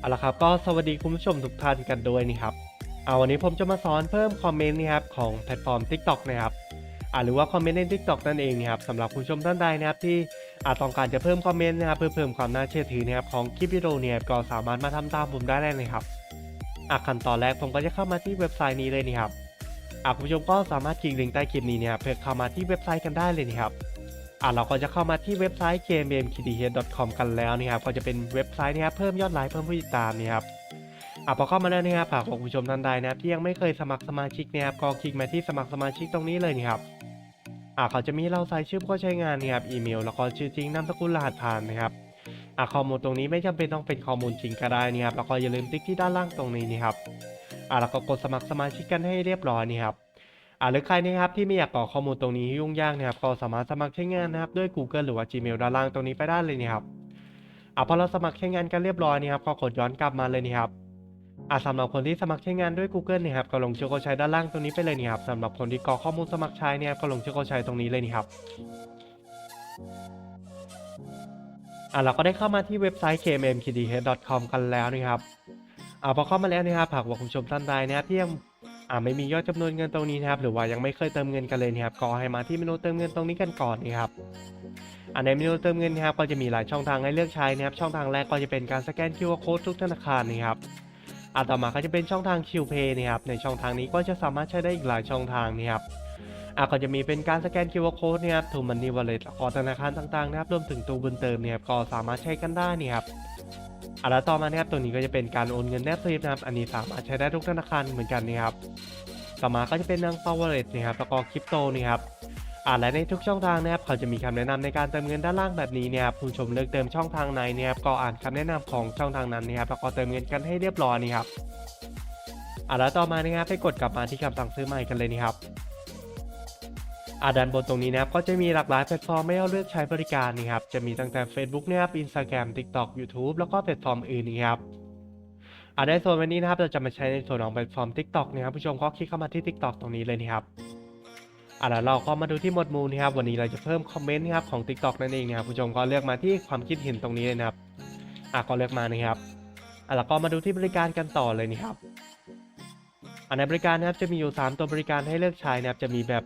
เอาละครับก็สวัสดีคุณผู้ชมทุกท่านกันด้วยนี่ครับเอาวันนี้ผมจะมาสอนเพิ่มคอมเมนต์นะครับของแพลตฟอร์ม TikTok นะครับอ่าหรือว่าคอมเมนต์ใน TikTok นั่นเองนะครับสำหรับคุณผู้ชมท่านใดนะครับที่อาจต้องการจะเพิ่มคอมเมนต์นะครับเพื่อเพิ่มความน่าเชื่อถือนะครับของคลิปวิดีโอเนี่ยก็สามารถมาทำตามผมได้เลยนะครับอะขั้นตอนแรกผมก็จะเข้ามาที่เว็บไซต์นี้เลยนี่ครับอะคุณผู้ชมก็สามารถคลิกลิงก์ใต้คลิปนี้เนี่ยเพื่อเข้ามาที่เว็บไซต์กันได้เลยนี่ครับ อะเราก็จะเข้ามาที่เว็บไซต์ jmmkdh.com กันแล้วนะครับก็จะเป็นเว็บไซต์นะครับเพิ่มยอดไลค์เพิ่มผู้ติดตามนะครับอะพอเข้ามาแล้วนะครับหากคุณผู้ชมท่านใดนะครับที่ยังไม่เคยสมัครสมาชิกนะครับก็คลิกมาที่สมัครสมาชิกตรงนี้เลยนี่ครับอะเขาจะมีเราใส่ชื่อผู้ใช้งานนะครับอีเมล แล้วก็ชื่อจริงนามสกุลรหัสผ่านนะครับอะข้อมูลตรงนี้ไม่จำเป็นต้องเป็นข้อมูลจริงก็ได้นะครับแล้วก็อย่าลืมติ๊กที่ด้านล่างตรงนี้นี่ครับอะแล้วก็กดสมัครสมาชิกกันให้เรียบร้อยนี่ครับ อ่าหรือใครนะครับที่ไม่อยากกรอกข้อมูลตรงนี้ให้ยุ่งยากนะครับก็สามารถสมัครใช้งานนะครับด้วย Google หรือว่า Gmail ด้านล่างตรงนี้ไปได้เลยนี่ครับอ่าพอเราสมัครใช้งานกันเรียบร้อยนี่ครับก็กดย้อนกลับมาเลยนี่ครับอ่าสำหรับคนที่สมัครใช้งานด้วย Google เนี่ยครับก็ลงชื่อโค้ดใช้ด้านล่างตรงนี้ไปเลยนี่ครับสำหรับคนที่กรอกข้อมูลสมัครใช้เนี่ยก็ลงชื่อโค้ดใช้ตรงนี้เลยนี่ครับอ่าเราก็ได้เข้ามาที่เว็บไซต์ kmmkdh.com กันแล้วนะครับอ่าพอเข้ามาแล้วนะครับหากว่าคุณผู้ชมท่านใดนะครับที่ยัง อ่าไม่มียอดจำนวนเงินตรงนี้นะครับหรือว่ายังไม่เคยเติมเงินกันเลยนะครับก็ให้มาที่เมนูเติมเงินตรงนี้กันก่อนนะครับอ่าในเมนูเติมเงินนะครับก็จะมีหลายช่องทางให้เลือกใช้นะครับช่องทางแรกก็จะเป็นการสแกน QR code ทุกธนาคารนะครับอ่าต่อมาก็จะเป็นช่องทาง QPay นะครับในช่องทางนี้ก็จะสามารถใช้ได้อีกหลายช่องทางนะครับอ่าก็จะมีเป็นการสแกน QR code นะครับถูกมันนี่วอลเล็ตแล้วก็ธนาคารต่างๆนะครับรวมถึงตู้บุญเติมเนี่ยครับก็สามารถใช้กันได้นี่ครับ อะแล้วต่อมานะครับตัวนี้ก็จะเป็นการโอนเงินแนบสลิปนะครับ อันนี้สามารถใช้ได้ทุกธนาคารเหมือนกันนะครับ ต่อมาก็จะเป็นนาง power นะครับแล้วก็คริปโตนี่ครับอ่าและในทุกช่องทางนะครับเขาจะมีคำแนะนำในการเติมเงินด้านล่างแบบนี้เนี่ยครับผู้ชมเลือกเติมช่องทางไหนเนี่ยครับก็อ่านคำแนะนำของช่องทางนั้นนะครับแล้วก็เติมเงินกันให้เรียบร้อยนี่ครับอ่าแล้วต่อมานะครับให้กดกลับมาที่คำสั่งซื้อใหม่กันเลยนี่ครับ อ่าด้านบนตรงนี้นะครับก็จะมีหลากหลายแพลตฟอร์มให้เราเลือกใช้บริการนี่ครับจะมีตั้งแต่ Facebook นะครับ Instagram TikTok YouTube แล้วก็แพลตฟอร์มอื่นนี่ครับอ่าในส่วนวันนี้นะครับเราจะมาใช้ในส่วนของแพลตฟอร์ม TikTok นะครับผู้ชมก็คลิกเข้ามาที่ TikTok ตรงนี้เลยนะครับอ่าแล้วเราก็มาดูที่หมวดหมู่นะครับวันนี้เราจะเพิ่มคอมเมนต์นะครับของ TikTok นั่นเองนะครับผู้ชมก็เลือกมาที่ความคิดเห็นตรงนี้เลยนะครับอ่าก็เลือกมานะครับอ่าแล้วก็มาดูที่บริการกันต่อเลยนะครับ อ่าในบริการนะครับจะมีอยู่ 3 ตัวบริการให้เลือกใช้นะครับจะมีแบบ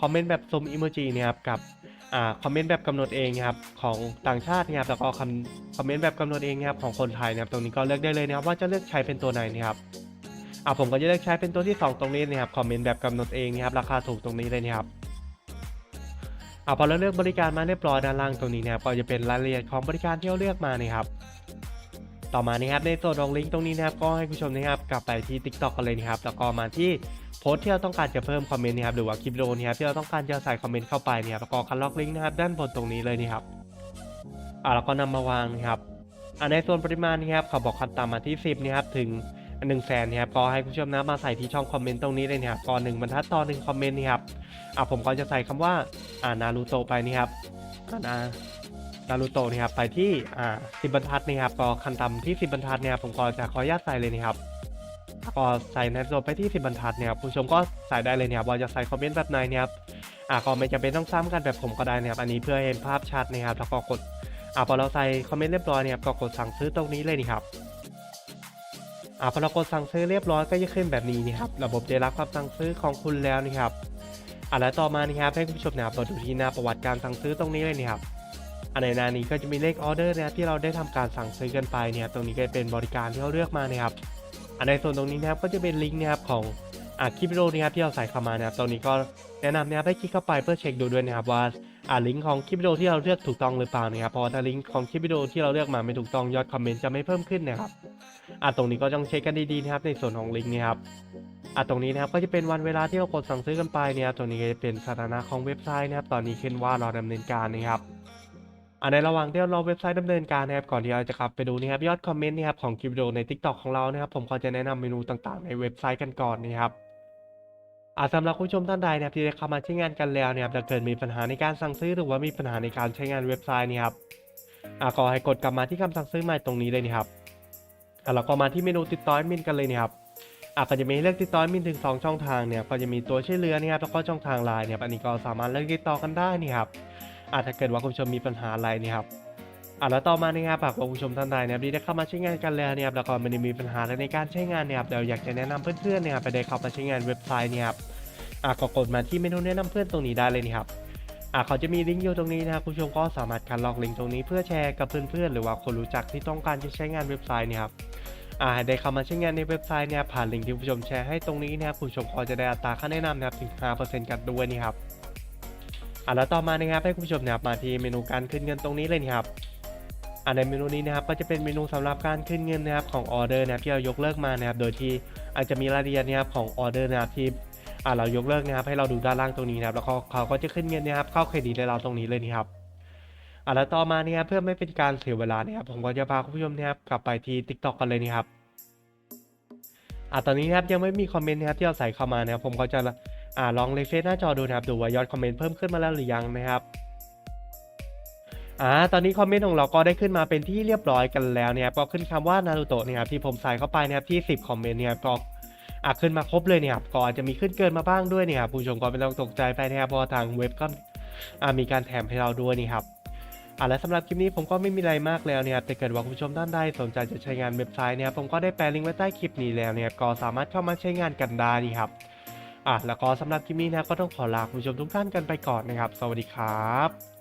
คอมเมนต์แบบซุมอิโมจินะครับกับอ่าคอมเมนต์แบบกำหนดเองนะครับของต่างชาตินะครับแล้วก็คำคอมเมนต์แบบกำหนดเองนะครับของคนไทยนะครับตรงนี้ก็เลือกได้เลยนะครับว่าจะเลือกใช้เป็นตัวไหนนะครับอ่าผมก็จะเลือกใช้เป็นตัวที่ 2 ตรงนี้นะครับคอมเมนต์แบบกำหนดเองนะครับราคาถูกตรงนี้เลยนะครับอ่าพอเราเลือกบริการมาเรียบร้อยด้านล่างตรงนี้นะครับก็จะเป็นรายละเอียดของบริการที่เราเลือกมานะครับ ต่อมานะครับในส่วนของลิงก์ตรงนี้นะครับก็ให้ผู้ชมนะครับกลับไปที่ TikTok กันเลยนะครับแล้วก็มาที่โพสที่เราต้องการจะเพิ่มคอมเมนต์นะครับหรือว่าคลิปวิดีโอนะครับที่เราต้องการจะใส่คอมเมนต์เข้าไปเนี่ยครับแล้วก็คัดลอกลิงก์นะครับด้านบนตรงนี้เลยนี่ครับอ่าแล้วก็นำมาวางนะครับอ่าในส่วนปริมาณนะครับเขาบอกคัดตามมาที่ 10นะครับถึง1นึ่งแสนนะครับก็ให้ผู้ชมนะมาใส่ที่ช่องคอมเมนต์ตรงนี้เลยนะครับก็หนึ่งบรรทัดต่อหนึ่งคอมเมนต์นี่ครับอ่าผมก็จะใส่คำว่าอ่านารูโตไปนี่ครับอ่า นารูโตะนะครับไปที่อ่าสิบบรรทัดนะครับก็คันต่ำที่สิบบรรทัดเนี่ยผมก็จะขออนุญาตใส่เลยนะครับก็ใส่นโตะไปที่สิบบรรทัดเนี่ยครับผู้ชมก็ใส่ได้เลยเนี่ยบว่าจะใส่คอมเมนต์แบบไหนเนี่ยอ่าก็ไม่จำเป็นต้องซ้ำกันแบบผมก็ได้นะครับอันนี้เพื่อให้เห็นภาพชัดนะครับแล้วก็กดอ่าพอเราใส่คอมเมนต์เรียบร้อยเนี่ยก็กดสั่งซื้อตรงนี้เลยนี่ครับอ่าพอเรากดสั่งซื้อเรียบร้อยก็จะขึ้นแบบนี้นี่ครับระบบได้รับความสั่งซื้อของคุณแล้วนะครับอ่าแล้วต่อมานี่ครับให้คุณผู้ชมนะครับมาดูที่หน้าประวัติการสั่งซื้อตรงนี้เลยนี่ครับ อันในนานี้ก็จะมีเลขออเดอร์นะที่เราได้ทำการสั่งซื้อกันไปเนี่ยตรงนี้ก็เป็นบริการที่เราเลือกมานะครับอันในส่วนตรงนี้นะครับก็จะเป็นลิงก์นะครับของอ่าคลิปวิดีโอนะครับที่เราใส่เข้ามานะครับตรงนี้ก็แนะนำนะครับให้คลิกเข้าไปเพื่อเช็คดูด้วยนะครับว่าอ่าลิงก์ของคลิปวิดีโอที่เราเลือกถูกต้องหรือเปล่านะครับเพราะถ้าลิงก์ของคลิปวิดีโอที่เราเลือกมาไม่ถูกต้องยอดคอมเมนต์จะไม่เพิ่มขึ้นนะครับอ่าตรงนี้ก็ต้องเช็คกันดีๆนะครับในส่วนของลิงก์นะครับอ่าตรงนี้นะครับก็จะเป็นวันเวลาที่เรากดสั่งซื้อกันไปเนี่ยตรงนี้ก็จะเป็นสถานะของเว็บไซต์นะครับตอนนี้ขึ้นว่าเราดำเนินการนะครับ อ่าในระหว่างที่เราเว็บไซต์ดำเนินการนะครับก่อนที่เราจะกลับไปดูนะครับยอดคอมเมนต์นะครับของคลิปวิดีโอใน TikTok ของเรานะครับผมก็จะแนะนำเมนูต่างๆ ในเว็บไซต์กันก่อนนะครับอ่าสำหรับคุณผู้ชมท่านใดนะครับที่ได้เข้ามาใช้งานกันแล้วนะครับถ้าเกิดมีปัญหาในการสั่งซื้อหรือว่ามีปัญหาในการใช้งานเว็บไซต์นี่ครับอ่าก็ให้กดกลับมาที่คำสั่งซื้อใหม่ตรงนี้เลยนะครับอ่าแล้วก็มาที่เมนูติดต่อแอดมินกันเลยนะครับอ่าก็จะมีเลือกติดต่อมินถึงสองช่องทางเนี่ยก็จะมีตัวช่วยเหลือนะครับแล้วก็ช่องทางไลน์เนี่ยอันนี้ก็สามารถเลือกติดต่อกันได้นี่ครับ อาจจะเกิดว่าคุณผู้ชมมีปัญหาอะไรนี่ครับอะแล้วต่อมานะครับหากว่าคุณผู้ชมท่านใดนะครับที่ได้เข้ามาใช้งานกันแล้วเนี่ยครับแล้วก็ไม่ได้มีปัญหาอะไรในการใช้งานเนี่ยครับเราอยากจะแนะนำเพื่อนๆเนี่ยครับไปได้เข้ามาใช้งานเว็บไซต์เนี่ยครับอะก็กดมาที่เมนูแนะนำเพื่อนตรงนี้ได้เลยนะครับอะเขาจะมีลิงก์อยู่ตรงนี้นะครับคุณผู้ชมก็สามารถคัดลอกลิงก์ตรงนี้เพื่อแชร์กับเพื่อนๆหรือว่าคนรู้จักที่ต้องการจะใช้งานเว็บไซต์เนี่ยครับอ่าได้เข้ามาใช้งานในเว็บไซต์เนี่ยผ่านลิงก์ที่คุณผู้ชมแชร์ให้ตรงนี้นะครับคุณผู้ชมก็จะได้อัตราค่าแนะนำนะครับถึง5%กันด้วยนี่ครับ อะแล้วต่อมานะครับให้คุณผู้ชมนะครับมาที่เมนูการขึ้นเงินตรงนี้เลยนี่ครับอ่าในเมนูนี้นะครับก็จะเป็นเมนูสำหรับการขึ้นเงินนะครับของออเดอร์นะครับที่เรายกเลิกมานะครับโดยที่อาจจะมีรายละเอียดนะครับของออเดอร์นะครับที่อ่าเรายกเลิกนะครับให้เราดูด้านล่างตรงนี้นะครับแล้วเขาก็จะขึ้นเงินนะครับเข้าเครดิตให้เราตรงนี้เลยนะครับอ่าแล้วต่อมาเนี่ยเพื่อไม่เป็นการเสียเวลานะครับผมก็จะพาคุณผู้ชมนะครับกลับไปที่ TikTok กันเลยนะครับอ่าตอนนี้นะครับยังไม่มีคอมเมนต์นะครับที่เราใส่เข้ามานะครับผมก็จะ อ่าลองเลเฟซหน้าจอดูนะครับ ดูว่ายอดคอมเมนต์เพิ่มขึ้นมาแล้วหรือยังนะครับอ่าตอนนี้คอมเมนต์ของเราก็ได้ขึ้นมาเป็นที่เรียบร้อยกันแล้วเนี่ยก็ขึ้นคำว่านารูโตะเนี่ยครับที่ผมใส่เข้าไปเนี่ยครับที่ 10 คอมเมนต์เนี่ยก็อะขึ้นมาครบเลยเนี่ยครับก็อาจจะมีขึ้นเกินมาบ้างด้วยเนี่ยครับผู้ชมก็ไม่ต้องตกใจไปนะครับเพราะทางเว็บก็อ่ามีการแถมให้เราด้วยนี่ครับอ่าและสำหรับคลิปนี้ผมก็ไม่มีอะไรมากแล้วเนี่ยครับแต่เกิดว่าคุณผู้ชมท่านใดสนใจจะใช้งานเว็บไซต์เนี่ยผมก็ได้แปะลิงก์ไว้ใต้คลิปนี้แล้วเนี่ยก็สามารถเข้ามาใช้งานกันได้นี่ครับ อะแล้วก็สำหรับคลิปนี้นะก็ต้องขอลาคุณผู้ชมทุกท่านกันไปก่อนนะครับ สวัสดีครับ